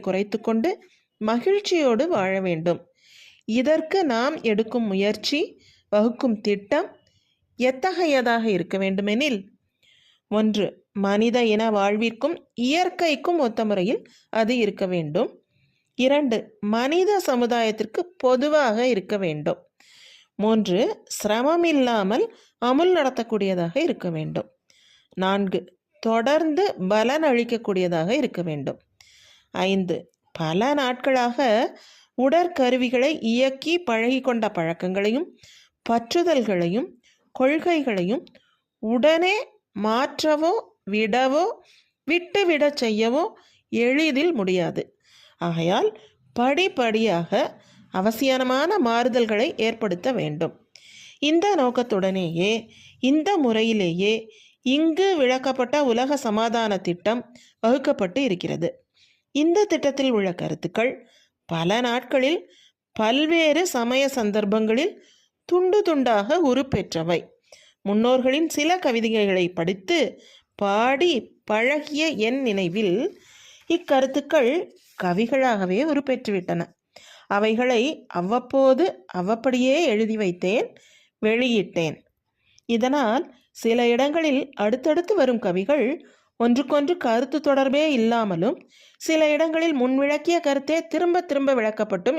குறைத்து கொண்டு மகிழ்ச்சியோடு வாழ வேண்டும். இதற்கு நாம் எடுக்கும் முயற்சி வகுக்கும் திட்டம் எத்தகையதாக இருக்க வேண்டுமெனில் ஒன்று மனித இன வாழ்விற்கும் இயற்கைக்கும் ஒத்த முறையில் அது இருக்க வேண்டும். இரண்டு மனித சமுதாயத்திற்கு பொதுவாக இருக்க வேண்டும். மூன்று சிரமமில்லாமல் அமுல் நடத்தக்கூடியதாக இருக்க வேண்டும். நான்கு தொடர்ந்து பலன் அளிக்கக்கூடியதாக இருக்க வேண்டும். ஐந்து. பல நாட்களாக உடற்கருவிகளை இயக்கி பழகி கொண்ட பழக்கங்களையும் பற்றுதல்களையும் கொள்கைகளையும் உடனே மாற்றவோ விடவோ விட்டுவிடச் செய்யவோ எளிதில் முடியாது. ஆகையால் படிப்படியாக அவசியமான மாறுதல்களை ஏற்படுத்த வேண்டும். இந்த நோக்கத்துடனேயே இந்த முறையிலேயே இங்கு விளக்கப்பட்ட உலக சமாதான திட்டம் வகுக்கப்பட்டு இருக்கிறது. இந்த திட்டத்தில் உள்ள கருத்துக்கள் பல நாட்களில் பல்வேறு சமய சந்தர்ப்பங்களில் துண்டு துண்டாக உருப்பெற்றவை. முன்னோர்களின் சில கவிதைகளை படித்து பாடி பழகிய என் நினைவில் இக்கருத்துக்கள் கவிகளாகவே உருப்பெற்றுவிட்டன. அவைகளை அவ்வப்போது அவ்வப்படியே எழுதி வைத்தேன் வெளியிட்டேன். இதனால் சில இடங்களில் அடுத்தடுத்து வரும் கவிகள் ஒன்றுக்கொன்று கருத்து தொடர்பே இல்லாமலும் சில இடங்களில் முன்விளக்கிய கருத்தே திரும்ப திரும்ப விளக்கப்பட்டும்